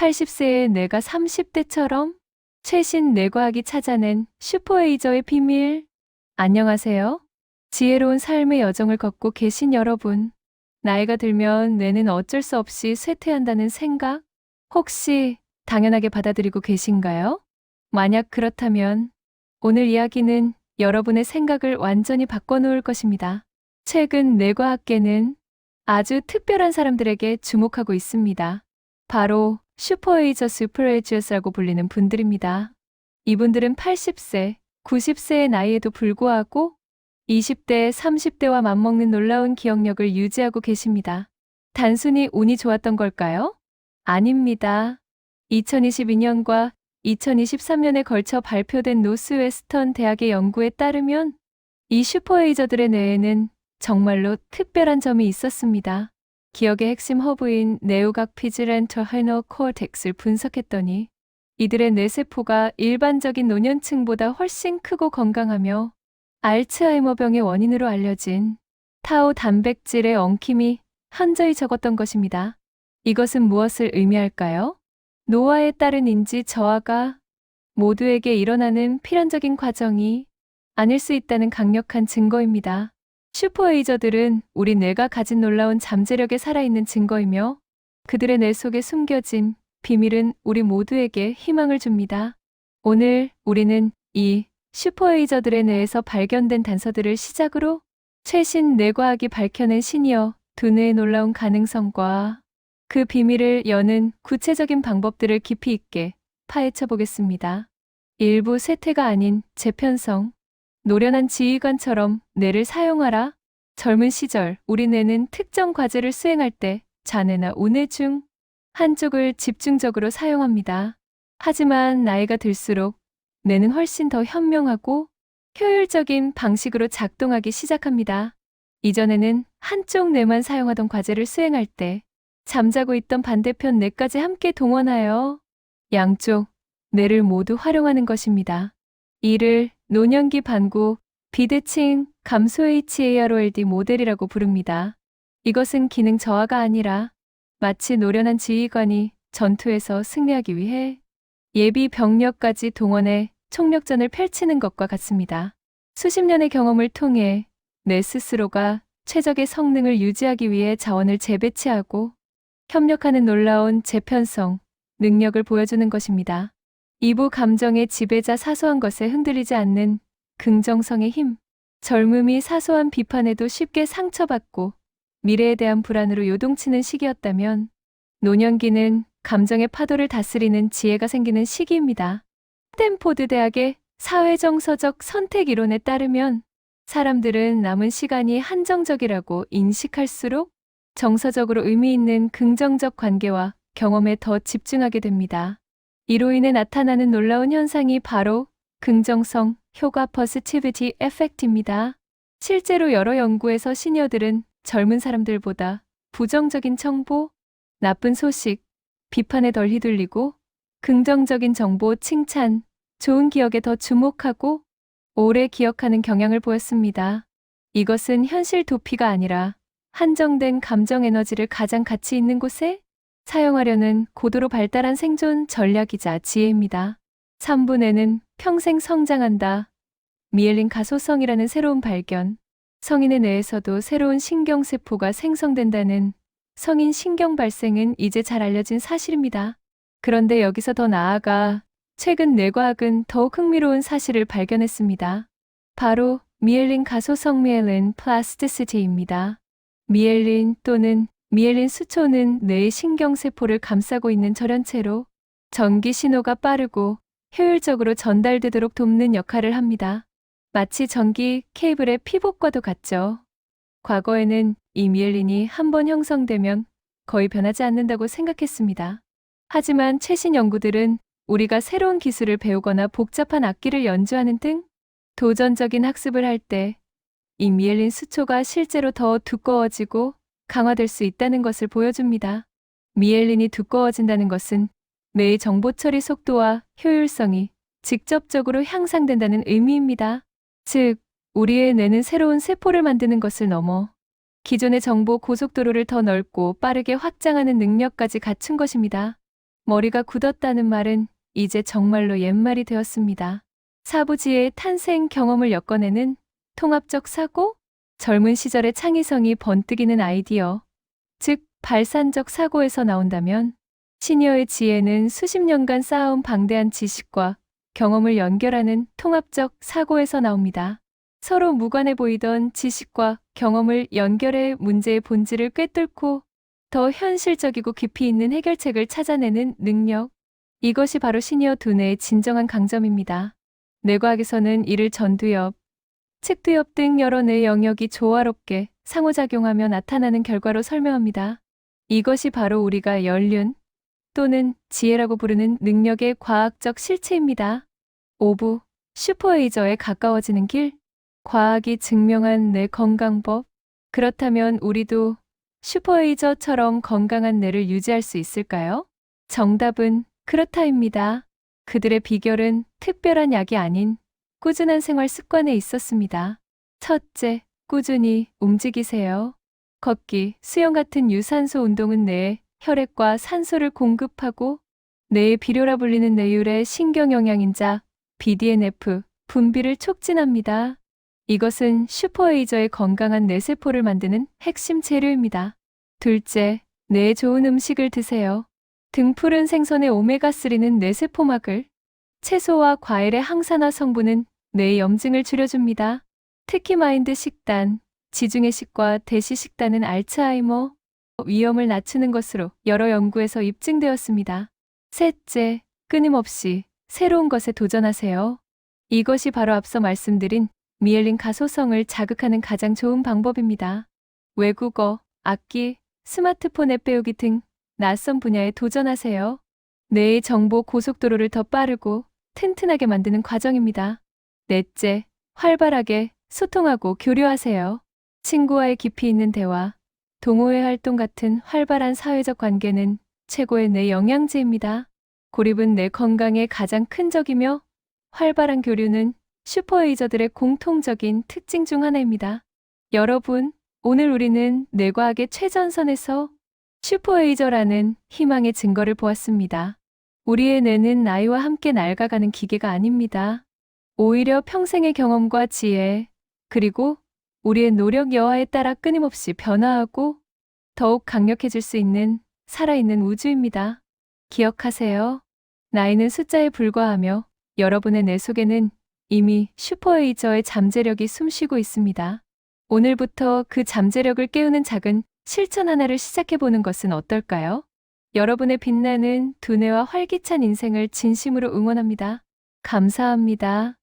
80세의 내가 30대처럼 최신 뇌과학이 찾아낸 슈퍼에이저의 비밀. 안녕하세요. 지혜로운 삶의 여정을 걷고 계신 여러분. 나이가 들면 뇌는 어쩔 수 없이 쇠퇴한다는 생각 혹시 당연하게 받아들이고 계신가요? 만약 그렇다면 오늘 이야기는 여러분의 생각을 완전히 바꿔놓을 것입니다. 최근 뇌과학계는 아주 특별한 사람들에게 주목하고 있습니다. 바로 슈퍼에이저 슈퍼에이저스라고 불리는 분들입니다. 이분들은 80세, 90세의 나이에도 불구하고 20대, 30대와 맞먹는 놀라운 기억력을 유지하고 계십니다. 단순히 운이 좋았던 걸까요? 아닙니다. 2022년과 2023년에 걸쳐 발표된 노스웨스턴 대학의 연구에 따르면 이 슈퍼에이저들의 뇌에는 정말로 특별한 점이 있었습니다. 기억의 핵심 허브인 네오각 피즈렌터 헤너 코어텍스를 분석했더니 이들의 뇌세포가 일반적인 노년층보다 훨씬 크고 건강하며 알츠하이머병의 원인으로 알려진 타우 단백질의 엉킴이 현저히 적었던 것입니다. 이것은 무엇을 의미할까요? 노화에 따른 인지 저하가 모두에게 일어나는 필연적인 과정이 아닐 수 있다는 강력한 증거입니다. 슈퍼에이저들은 우리 뇌가 가진 놀라운 잠재력에 살아있는 증거이며 그들의 뇌 속에 숨겨진 비밀은 우리 모두에게 희망을 줍니다. 오늘 우리는 이 슈퍼에이저들의 뇌에서 발견된 단서들을 시작으로 최신 뇌과학이 밝혀낸 시니어 두 뇌의 놀라운 가능성과 그 비밀을 여는 구체적인 방법들을 깊이 있게 파헤쳐 보겠습니다. 일부 쇠퇴가 아닌 재편성, 노련한 지휘관처럼 뇌를 사용하라. 젊은 시절 우리 뇌는 특정 과제를 수행할 때 자뇌나 우뇌 중 한쪽을 집중적으로 사용합니다. 하지만 나이가 들수록 뇌는 훨씬 더 현명하고 효율적인 방식으로 작동하기 시작합니다. 이전에는 한쪽 뇌만 사용하던 과제를 수행할 때 잠자고 있던 반대편 뇌까지 함께 동원하여 양쪽 뇌를 모두 활용하는 것입니다. 이를 노년기 반구 비대칭 감소 HAROLD 모델이라고 부릅니다. 이것은 기능 저하가 아니라 마치 노련한 지휘관이 전투에서 승리하기 위해 예비 병력까지 동원해 총력전을 펼치는 것과 같습니다. 수십 년의 경험을 통해 내 스스로가 최적의 성능을 유지하기 위해 자원을 재배치하고 협력하는 놀라운 재편성, 능력을 보여주는 것입니다. 이부 감정의 지배자 사소한 것에 흔들리지 않는 긍정성의 힘, 젊음이 사소한 비판에도 쉽게 상처받고 미래에 대한 불안으로 요동치는 시기였다면 노년기는 감정의 파도를 다스리는 지혜가 생기는 시기입니다. 스탠포드 대학의 사회정서적 선택 이론에 따르면 사람들은 남은 시간이 한정적이라고 인식할수록 정서적으로 의미 있는 긍정적 관계와 경험에 더 집중하게 됩니다. 이로 인해 나타나는 놀라운 현상이 바로 긍정성 효과 퍼스티비티 에펙트입니다. 실제로 여러 연구에서 시니어들은 젊은 사람들보다 부정적인 정보, 나쁜 소식, 비판에 덜 휘둘리고 긍정적인 정보, 칭찬, 좋은 기억에 더 주목하고 오래 기억하는 경향을 보였습니다. 이것은 현실 도피가 아니라 한정된 감정 에너지를 가장 가치 있는 곳에 사용하려는 고도로 발달한 생존 전략이자 지혜입니다. 3분에는 평생 성장한다. 미엘린 가소성이라는 새로운 발견. 성인의 뇌에서도 새로운 신경세포가 생성된다는 성인 신경 발생은 이제 잘 알려진 사실입니다. 그런데 여기서 더 나아가 최근 뇌과학은 더욱 흥미로운 사실을 발견했습니다. 바로 미엘린 가소성 미엘린 플라스티시티입니다. 미엘린 또는 미엘린 수초는 뇌의 신경세포를 감싸고 있는 절연체로 전기 신호가 빠르고 효율적으로 전달되도록 돕는 역할을 합니다. 마치 전기 케이블의 피복과도 같죠. 과거에는 이 미엘린이 한 번 형성되면 거의 변하지 않는다고 생각했습니다. 하지만 최신 연구들은 우리가 새로운 기술을 배우거나 복잡한 악기를 연주하는 등 도전적인 학습을 할 때 이 미엘린 수초가 실제로 더 두꺼워지고 강화될 수 있다는 것을 보여줍니다. 미엘린이 두꺼워진다는 것은 뇌의 정보 처리 속도와 효율성이 직접적으로 향상된다는 의미입니다. 즉, 우리의 뇌는 새로운 세포를 만드는 것을 넘어 기존의 정보 고속도로를 더 넓고 빠르게 확장하는 능력까지 갖춘 것입니다. 머리가 굳었다는 말은 이제 정말로 옛말이 되었습니다. 사부지의 탄생 경험을 엮어내는 통합적 사고? 젊은 시절의 창의성이 번뜩이는 아이디어, 즉 발산적 사고에서 나온다면 시니어의 지혜는 수십 년간 쌓아온 방대한 지식과 경험을 연결하는 통합적 사고에서 나옵니다. 서로 무관해 보이던 지식과 경험을 연결해 문제의 본질을 꿰뚫고 더 현실적이고 깊이 있는 해결책을 찾아내는 능력. 이것이 바로 시니어 두뇌의 진정한 강점입니다. 뇌과학에서는 이를 전두엽, 측두엽 등 여러 뇌 영역이 조화롭게 상호작용하며 나타나는 결과로 설명합니다. 이것이 바로 우리가 연륜 또는 지혜라고 부르는 능력의 과학적 실체입니다. 5부 슈퍼에이저에 가까워지는 길 과학이 증명한 뇌 건강법 그렇다면 우리도 슈퍼에이저처럼 건강한 뇌를 유지할 수 있을까요? 정답은 그렇다입니다. 그들의 비결은 특별한 약이 아닌 꾸준한 생활 습관에 있었습니다. 첫째, 꾸준히 움직이세요. 걷기, 수영 같은 유산소 운동은 뇌에 혈액과 산소를 공급하고 뇌의 비료라 불리는 뇌율의 신경 영양인자 BDNF 분비를 촉진합니다. 이것은 슈퍼에이저의 건강한 뇌세포를 만드는 핵심 재료입니다. 둘째, 뇌에 좋은 음식을 드세요. 등푸른 생선의 오메가3는 뇌세포막을, 채소와 과일의 항산화 성분은 뇌의 염증을 줄여줍니다. 특히 마인드 식단, 지중해식과 대시식단은 알츠하이머 위험을 낮추는 것으로 여러 연구에서 입증되었습니다. 셋째, 끊임없이 새로운 것에 도전하세요. 이것이 바로 앞서 말씀드린 미엘린 가소성을 자극하는 가장 좋은 방법입니다. 외국어, 악기, 스마트폰 앱 배우기 등 낯선 분야에 도전하세요. 뇌의 정보 고속도로를 더 빠르고 튼튼하게 만드는 과정입니다. 넷째, 활발하게 소통하고 교류하세요. 친구와의 깊이 있는 대화, 동호회 활동 같은 활발한 사회적 관계는 최고의 뇌 영양제입니다. 고립은 내 건강에 가장 큰 적이며 활발한 교류는 슈퍼에이저들의 공통적인 특징 중 하나입니다. 여러분, 오늘 우리는 뇌과학의 최전선에서 슈퍼에이저라는 희망의 증거를 보았습니다. 우리의 뇌는 나이와 함께 낡아가는 기계가 아닙니다. 오히려 평생의 경험과 지혜, 그리고 우리의 노력 여하에 따라 끊임없이 변화하고 더욱 강력해질 수 있는 살아있는 우주입니다. 기억하세요. 나이는 숫자에 불과하며 여러분의 뇌 속에는 이미 슈퍼에이저의 잠재력이 숨쉬고 있습니다. 오늘부터 그 잠재력을 깨우는 작은 실천 하나를 시작해보는 것은 어떨까요? 여러분의 빛나는 두뇌와 활기찬 인생을 진심으로 응원합니다. 감사합니다.